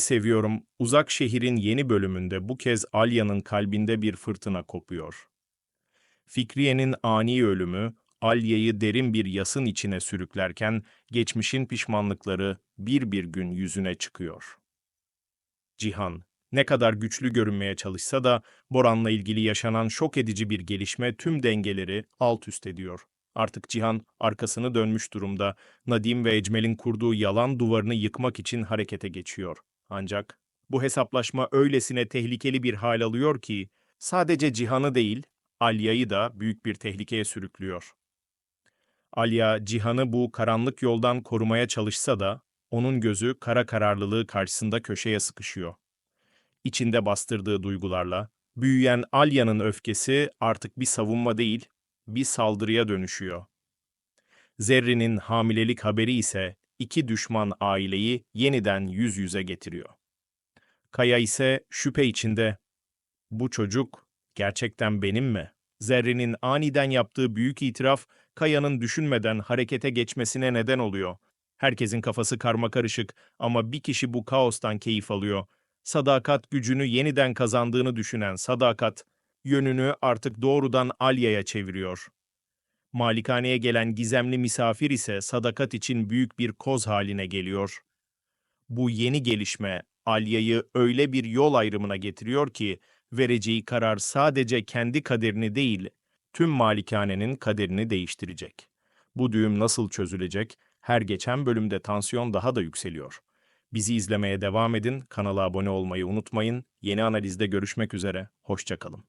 seviyorum. Uzak Şehir'in yeni bölümünde bu kez Alya'nın kalbinde bir fırtına kopuyor. Fikriye'nin ani ölümü Alya'yı derin bir yasın içine sürüklerken geçmişin pişmanlıkları bir bir gün yüzüne çıkıyor. Cihan, ne kadar güçlü görünmeye çalışsa da Boran'la ilgili yaşanan şok edici bir gelişme tüm dengeleri alt üst ediyor. Artık Cihan arkasını dönmüş durumda, Nadim ve Ecmel'in kurduğu yalan duvarını yıkmak için harekete geçiyor. Ancak bu hesaplaşma öylesine tehlikeli bir hal alıyor ki sadece Cihan'ı değil, Alya'yı da büyük bir tehlikeye sürüklüyor. Alya, Cihan'ı bu karanlık yoldan korumaya çalışsa da onun gözü kara kararlılığı karşısında köşeye sıkışıyor. İçinde bastırdığı duygularla, büyüyen Alya'nın öfkesi artık bir savunma değil, bir saldırıya dönüşüyor. Zerrin'in hamilelik haberi ise iki düşman aileyi yeniden yüz yüze getiriyor. Kaya ise şüphe içinde, bu çocuk gerçekten benim mi? Zerrin'in aniden yaptığı büyük itiraf, Kaya'nın düşünmeden harekete geçmesine neden oluyor. Herkesin kafası karmakarışık ama bir kişi bu kaostan keyif alıyor. Sadakat gücünü yeniden kazandığını düşünen Sadakat, yönünü artık doğrudan Alya'ya çeviriyor. Malikaneye gelen gizemli misafir ise Sadakat için büyük bir koz haline geliyor. Bu yeni gelişme Alya'yı öyle bir yol ayrımına getiriyor ki vereceği karar sadece kendi kaderini değil, tüm malikanenin kaderini değiştirecek. Bu düğüm nasıl çözülecek? Her geçen bölümde tansiyon daha da yükseliyor. Bizi izlemeye devam edin, kanala abone olmayı unutmayın. Yeni analizde görüşmek üzere, hoşçakalın.